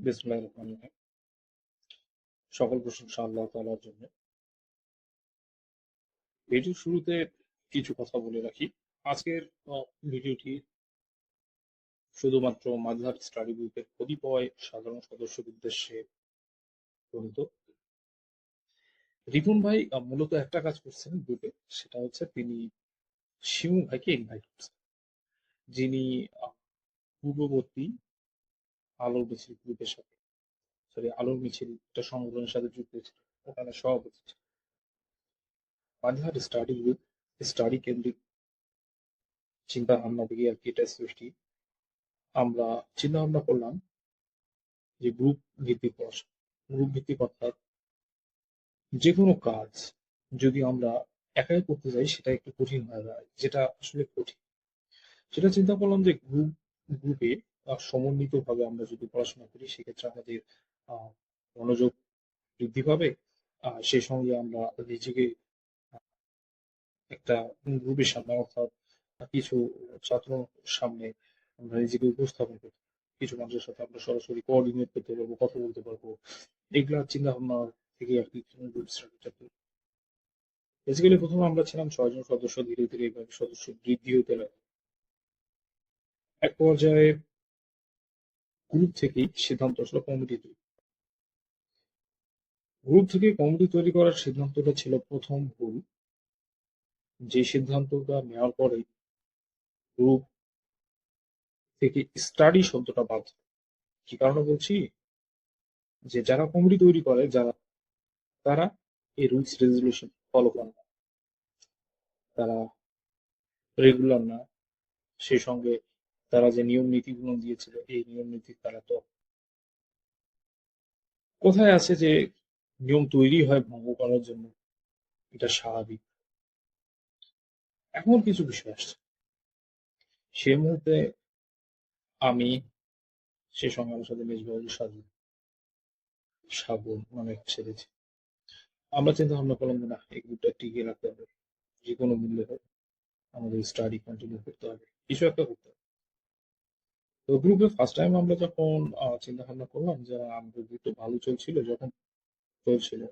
বিসমিল্লাহির রহমানির রহিম। সকল প্রশংসা আল্লাহ তাআলার জন্য। ভিডিওর শুরুতে কিছু কথা বলে রাখি। আজকের ভিডিওটি শুধুমাত্র মাঝহার স্টাডি গ্রুপের কতিপয় সাধারণ সদস্যদের উদ্দেশ্যে প্রণীত। রিপন ভাই মূলত একটা কাজ করছেন গ্রুপে। সেটা হচ্ছে তিনি শিমু ভাইকে ইনভাইট করছেন। যিনি পূর্ববর্তী আলোর মিছিল গ্রুপের সাথে সরি আলোর মিছিলটা সংগঠনের সাথে যুক্ত ছিল। ওখানে সভাপতি। মাঝহার স্টাডি গ্রুপ স্টাডি কেন্দ্রিক চিন্তা ভাবনা থেকে আর কি এটা সৃষ্টি। আমরা চিন্তা ভাবনা করলাম যে গ্রুপ ভিত্তিক পড়াশোনা। গ্রুপ ভিত্তিক অর্থাৎ যেকোনো কাজ যদি আমরা একাই করতে যাই, সেটা একটু কঠিন হয়ে দাঁড়ায়। যেটা আসলে কঠিন। সেটা চিন্তা করলাম যে গ্রুপ গ্রুপে সমন্বিতভাবে আমরা যদি পড়াশোনা করি সেক্ষেত্রে আমাদের মনোযোগ বৃদ্ধি পাবে। আ সেই সঙ্গে আমরা নিজেকে একটা গ্রুপের সামনে অর্থাৎ কিছু ছাত্র সামনে আমরা নিজেকে উপস্থাপন করতে কিছু মানুষের সাথে আমরা সরাসরি কোঅর্ডিনেট করতে পারব, কথা বলতে পারব। এগুলা চিন্তা ভাবনা থেকে আর কি গ্রুপ স্টাডিটা করি। বেসিক্যালি ১ম এ আমরা ছিলাম ৬ জন সদস্য। ধীরে, ধীরে এভাবে সদস্য বৃদ্ধি হতে লাগে। এক পর্যায়ে গ্রুপ থেকেই সিদ্ধান্ত আসলো কমিটি তৈরি। গ্রুপ থেকে কমিটি তৈরি করার সিদ্ধান্তটা ছিল প্রথম ভুল। যে সিদ্ধান্তটা নেওয়ার পরেই গ্রুপ থেকে স্টাডি শব্দটা বাদ। কি কারণে বলছি? যে যারা কমিটি তৈরি করে, যারা, তারা এই রুলস রেজুলেশন ফলো করে না। তারা রেগুলার না। সেই সঙ্গে তারা যে নিয়ম নীতিগুলো দিয়েছিল, এই নিয়ম নীতি তারা তো কোথায় আছে যে নিয়ম তৈরি হয় ভঙ্গ করার জন্য। এটা স্বাভাবিক। এমন কিছু বিষয় আসছে। সে মুহূর্তে আমি সেই সঙ্গে আমার সাথে মেজবাহুল সাজু এক ছেলে ছিল। আমরা চিন্তা ভাবনা করলাম যে না, এই গ্রুপটা টিকিয়ে রাখতে হবে। যেকোনো মূল্যে হোক, আমাদের স্টাডি কন্টিনিউ করতে হবে। কিছু একটা করতে হবে। তো গ্রুপে ফার্স্ট টাইম আমরা যখন চিন্তা ভাবনা করলাম যে আমাদের গ্রুপটা ভালো চলছিল যখন চলছিল।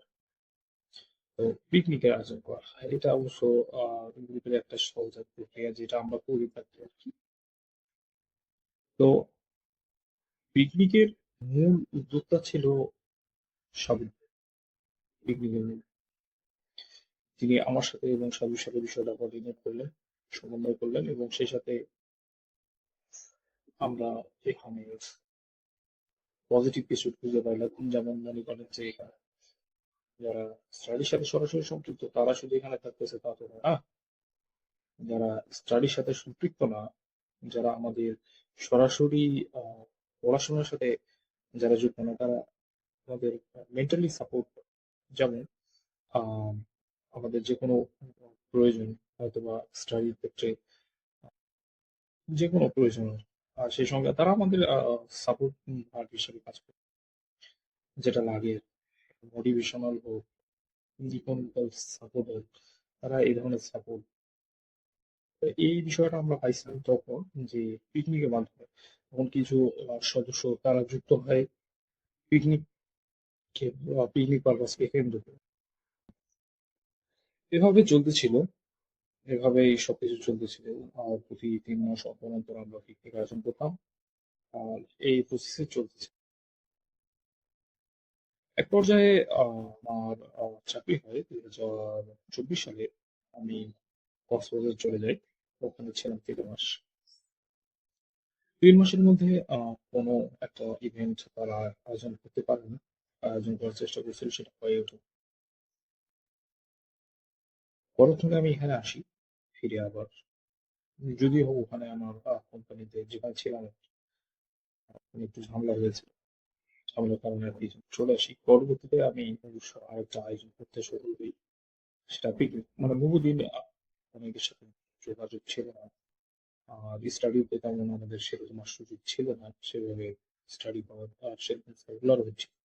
তো পিকনিকের আয়োজন করা। এটা অবশ্য গ্রুপের একটা সহজাত প্রক্রিয়া যেটা আমরা করে থাকি আরকি। তো পিকনিকের মূল উদ্যোক্তা ছিল সাবির পিকনিকের মূল। তিনি আমার সাথে এবং সাবির সাথে বিষয়টা কোঅর্ডিনেট করলেন, সমন্বয় করলেন এবং সেই সাথে আমরা এখানে পজিটিভ কিছু খুঁজে পাইলাম। যেমন মনে করেন যে এখানে যারা স্টাডির সাথে সরাসরি সম্পৃক্ত তারা শুধু এখানে থাকতেছে তা তো না। যারা স্টাডির সাথে সম্পৃক্ত না, যারা আমাদের সরাসরি পড়াশোনার সাথে যারা যুক্ত না তারা আমাদের মেন্টালি সাপোর্ট। যেমন আমাদের যেকোনো প্রয়োজন হয়তোবা স্টাডির ক্ষেত্রে আ যেকোনো প্রয়োজন আর সেই সঙ্গে তারা আমাদের সাপোর্ট পার্ট হিসেবে কাজ করে। যেটা লাগে মোটিভেশনাল হোক, ইকোনমিক্যাল সাপোর্ট হোক, তারা এই ধরনের সাপোর্ট এই বিষয়টা আমরা পাইছিলাম তখন যে পিকনিকের মাধ্যমে। তখন কিছু সদস্য তারা যুক্ত হয় পিকনিক পিকনিক পারপাসকে কেন্দ্র করে। এভাবে চলতেছিল। এভাবেই সবকিছু চলতেছিল। প্রতি তিন মাস অন্তর, অন্তর আমরা পিকনিক আয়োজন করতাম। আর এই প্রসেস চলতেছে। এক পর্যায়ে আমার চাকরি হয় ২০২৪ সালে আমি কক্সবাজার চলে যাই। ওখানে ছিলাম তিন মাস। তিন মাসের মধ্যে কোনো একটা ইভেন্ট তারা আয়োজন করতে পারেনি। আয়োজন করার চেষ্টা করছিল সেটা হয়ে ওঠে পরক্ষণে আমি এখানে আসি। ফিরে আবার যদিও ওখানে আমার কোম্পানিতে যেখানে ছিলাম একটু ঝামেলা হয়েছিল। ঝামেলার কারণে আরকি চলে আসি। পরবর্তীতে আমি অবশ্য আরেকটা আয়োজন করতে শুরু করি। সেটা পিকনিক। মানে বহুদিন অনেকের সাথে যোগাযোগ ছিল না। আর স্টাডিতে তেমন আমাদের সেরকম আর সুযোগ ছিল না। সেভাবে স্টাডি করার সেরকম রেগুলার হচ্ছিল